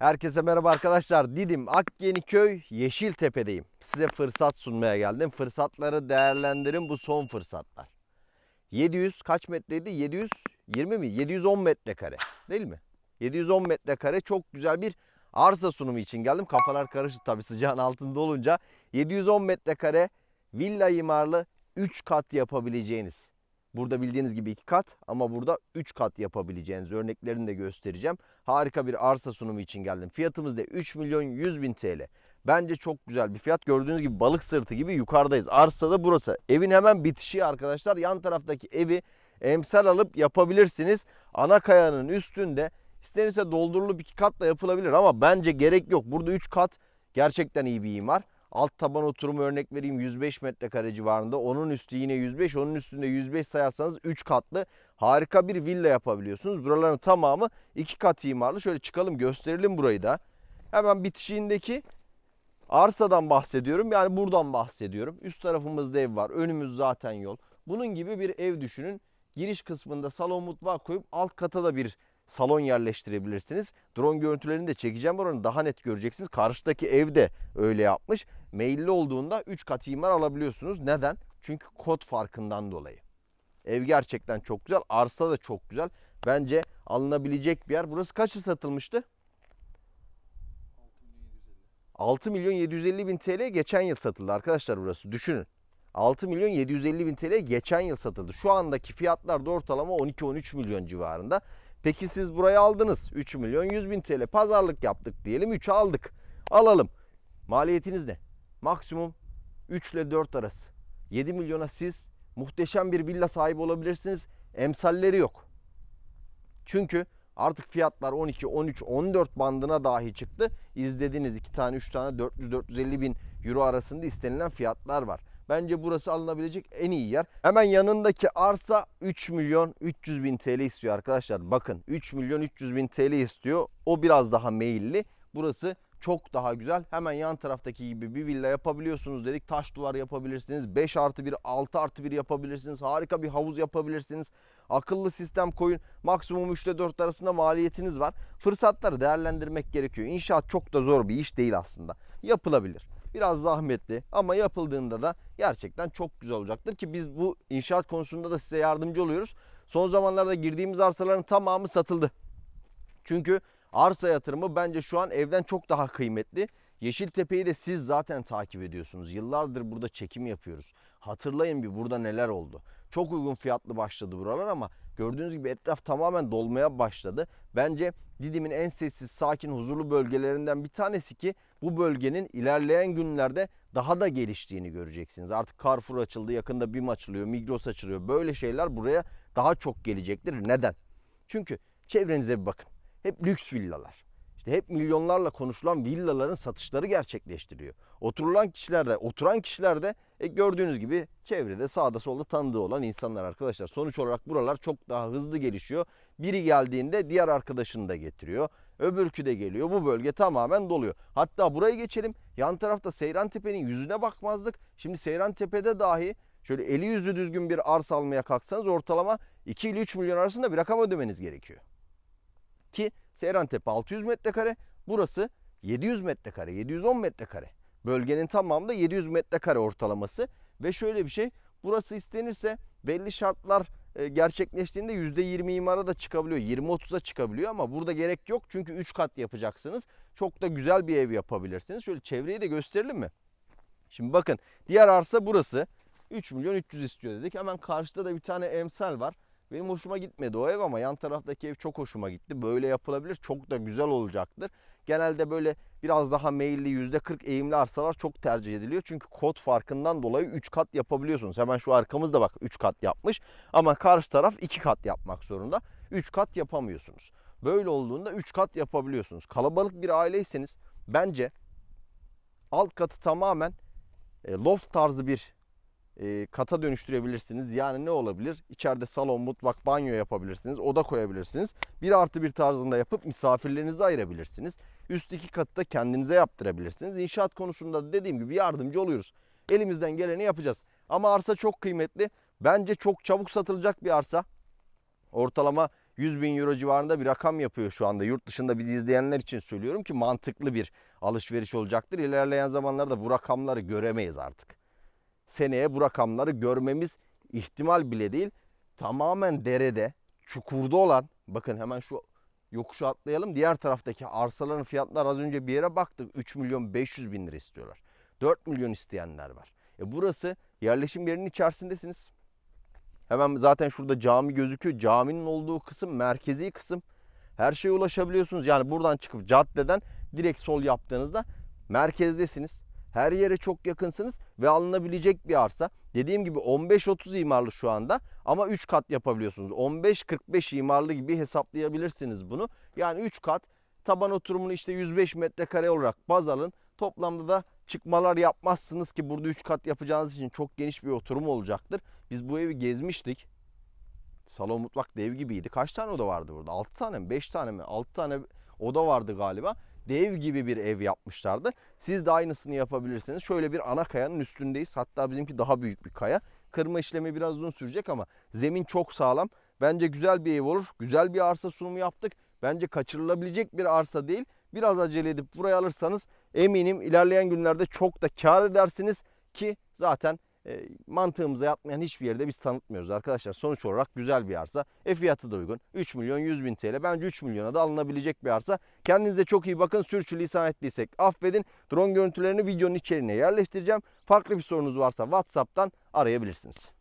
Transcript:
Herkese merhaba arkadaşlar. Didim Akyeniköy Yeşiltepe'deyim. Size fırsat sunmaya geldim. Fırsatları değerlendirin. Bu son fırsatlar. 700 kaç metreydi? 720 mi? 710 metrekare. Değil mi? 710 metrekare çok güzel bir arsa sunumu için geldim. Kafalar karıştı tabii sıcağın altında olunca. 710 metrekare villa imarlı 3 kat yapabileceğiniz. Burada bildiğiniz gibi 2 kat ama burada 3 kat yapabileceğiniz örneklerini de göstereceğim. Harika bir arsa sunumu için geldim. Fiyatımız da 3 milyon 100 bin TL. Bence çok güzel bir fiyat. Gördüğünüz gibi balık sırtı gibi yukarıdayız. Arsa da burası. Evin hemen bitişi arkadaşlar. Yan taraftaki evi emsal alıp yapabilirsiniz. Ana kayanın üstünde istenirse doldurulup iki katla yapılabilir ama bence gerek yok. Burada 3 kat gerçekten iyi bir imar. Alt taban oturumu örnek vereyim 105 metrekare civarında. Onun üstü yine 105. Onun üstünde 105 sayarsanız 3 katlı harika bir villa yapabiliyorsunuz. Buraların tamamı 2 kat imarlı. Şöyle çıkalım gösterelim burayı da. Hemen bitişiğindeki arsadan bahsediyorum. Yani buradan bahsediyorum. Üst tarafımızda ev var. Önümüz zaten yol. Bunun gibi bir ev düşünün. Giriş kısmında salon mutfağı koyup alt kata da bir salon yerleştirebilirsiniz. Drone görüntülerini de çekeceğim. Oranı daha net göreceksiniz. Karşıdaki ev de öyle yapmış. Meyilli olduğunda 3 kat imar alabiliyorsunuz. Neden? Çünkü kod farkından dolayı. Ev gerçekten çok güzel. Arsa da çok güzel. Bence alınabilecek bir yer. Burası kaçı satılmıştı? 6 milyon 750 bin TL geçen yıl satıldı arkadaşlar burası. Düşünün. 6 milyon 750 bin TL geçen yıl satıldı. Şu andaki fiyatlar da ortalama 12-13 milyon civarında. Peki siz burayı aldınız. 3 milyon 100 bin TL pazarlık yaptık diyelim. 3'ü aldık. Alalım. Maliyetiniz ne? Maksimum 3 ile 4 arası. 7 milyona siz muhteşem bir villa sahibi olabilirsiniz. Emsalleri yok. Çünkü artık fiyatlar 12, 13, 14 bandına dahi çıktı. İzlediğiniz 2 tane 3 tane 400-450 bin euro arasında istenilen fiyatlar var. Bence burası alınabilecek en iyi yer. Hemen yanındaki arsa 3 milyon 300 bin TL istiyor arkadaşlar. Bakın 3 milyon 300 bin TL istiyor. O biraz daha meyilli. Burası çok daha güzel. Hemen yan taraftaki gibi bir villa yapabiliyorsunuz dedik. Taş duvar yapabilirsiniz. 5 artı 1, 6 artı 1 yapabilirsiniz. Harika bir havuz yapabilirsiniz. Akıllı sistem koyun. Maksimum 3 ile 4 arasında maliyetiniz var. Fırsatları değerlendirmek gerekiyor. İnşaat çok da zor bir iş değil aslında. Yapılabilir. Biraz zahmetli ama yapıldığında da gerçekten çok güzel olacaktır ki biz bu inşaat konusunda da size yardımcı oluyoruz. Son zamanlarda girdiğimiz arsaların tamamı satıldı. Çünkü arsa yatırımı bence şu an evden çok daha kıymetli. Yeşiltepe'yi de siz zaten takip ediyorsunuz. Yıllardır burada çekim yapıyoruz. Hatırlayın bir burada neler oldu. Çok uygun fiyatlı başladı buralar ama gördüğünüz gibi etraf tamamen dolmaya başladı. Bence Didim'in en sessiz, sakin, huzurlu bölgelerinden bir tanesi ki bu bölgenin ilerleyen günlerde daha da geliştiğini göreceksiniz. Artık Carrefour açıldı, yakında BİM açılıyor, Migros açılıyor. Böyle şeyler buraya daha çok gelecektir. Neden? Çünkü çevrenize bir bakın. Hep lüks villalar. İşte hep milyonlarla konuşulan villaların satışları gerçekleştiriyor. Oturulan kişiler de, oturan kişiler de e, gördüğünüz gibi çevrede sağda solda tanıdığı olan insanlar arkadaşlar. Sonuç olarak buralar çok daha hızlı gelişiyor. Biri geldiğinde diğer arkadaşını da getiriyor. Öbürkü de geliyor. Bu bölge tamamen doluyor. Hatta buraya geçelim. Yan tarafta Seyran Tepe'nin yüzüne bakmazdık. Şimdi Seyran Tepe'de dahi şöyle eli yüzü düzgün bir arsa almaya kalksanız ortalama 2 ile 3 milyon arasında bir rakam ödemeniz gerekiyor. Ki Seyrantepe 600 metrekare, burası 700 metrekare, 710 metrekare. Bölgenin tamamı da 700 metrekare ortalaması ve şöyle bir şey, burası istenirse belli şartlar e, gerçekleştiğinde %20 imara da çıkabiliyor, 20-30'a çıkabiliyor ama burada gerek yok çünkü 3 kat yapacaksınız. Çok da güzel bir ev yapabilirsiniz. Şöyle çevreyi de gösterelim mi? Şimdi bakın diğer arsa burası. 3 milyon 300 istiyor dedik. Hemen karşıda da bir tane emsal var. Benim hoşuma gitmedi o ev ama yan taraftaki ev çok hoşuma gitti. Böyle yapılabilir. Çok da güzel olacaktır. Genelde böyle biraz daha meyilli %40 eğimli arsalar çok tercih ediliyor. Çünkü kod farkından dolayı 3 kat yapabiliyorsunuz. Hemen şu arkamızda bak 3 kat yapmış. Ama karşı taraf 2 kat yapmak zorunda. 3 kat yapamıyorsunuz. Böyle olduğunda 3 kat yapabiliyorsunuz. Kalabalık bir aileyseniz bence alt katı tamamen e, loft tarzı bir e, kata dönüştürebilirsiniz. Yani ne olabilir? İçeride salon, mutfak, banyo yapabilirsiniz. Oda koyabilirsiniz. Bir artı bir tarzında yapıp misafirlerinizi ayırabilirsiniz. Üst iki katı da kendinize yaptırabilirsiniz. İnşaat konusunda da dediğim gibi yardımcı oluyoruz. Elimizden geleni yapacağız. Ama arsa çok kıymetli. Bence çok çabuk satılacak bir arsa. Ortalama 100 bin euro civarında bir rakam yapıyor şu anda. Yurt dışında bizi izleyenler için söylüyorum ki mantıklı bir alışveriş olacaktır. İlerleyen zamanlarda bu rakamları göremeyiz artık. Seneye bu rakamları görmemiz ihtimal bile değil. Tamamen derede, çukurda olan, bakın hemen şu yokuşu atlayalım. Diğer taraftaki arsaların fiyatları az önce bir yere baktık. 3 milyon 500 bin lira istiyorlar. 4 milyon isteyenler var. E burası yerleşim yerinin içerisindesiniz. Hemen zaten şurada cami gözüküyor. Caminin olduğu kısım merkezi kısım. Her şeye ulaşabiliyorsunuz. Yani buradan çıkıp caddeden direkt sol yaptığınızda merkezdesiniz. Her yere çok yakınsınız ve alınabilecek bir arsa. Dediğim gibi 15-30 imarlı şu anda ama 3 kat yapabiliyorsunuz. 15-45 imarlı gibi hesaplayabilirsiniz bunu. Yani 3 kat taban oturumunu işte 105 metrekare olarak baz alın. Toplamda da çıkmalar yapmazsınız ki burada 3 kat yapacağınız için çok geniş bir oturum olacaktır. Biz bu evi gezmiştik. Salon mutfak dev gibiydi. Kaç tane oda vardı burada? 6 tane mi? 5 tane mi? 6 tane oda vardı galiba. Dev gibi bir ev yapmışlardı. Siz de aynısını yapabilirsiniz. Şöyle bir ana kayanın üstündeyiz. Hatta bizimki daha büyük bir kaya. Kırma işlemi biraz uzun sürecek ama zemin çok sağlam. Bence güzel bir ev olur. Güzel bir arsa sunumu yaptık. Bence kaçırılabilecek bir arsa değil. Biraz acele edip buraya alırsanız eminim ilerleyen günlerde çok da kar edersiniz ki zaten mantığımıza yatmayan hiçbir yerde biz tanıtmıyoruz arkadaşlar. Sonuç olarak güzel bir arsa. E fiyatı da uygun. 3 milyon 100 bin TL. Bence 3 milyona da alınabilecek bir arsa. Kendinize çok iyi bakın. Sürçülisan ettiysek affedin. Drone görüntülerini videonun içeriğine yerleştireceğim. Farklı bir sorunuz varsa WhatsApp'tan arayabilirsiniz.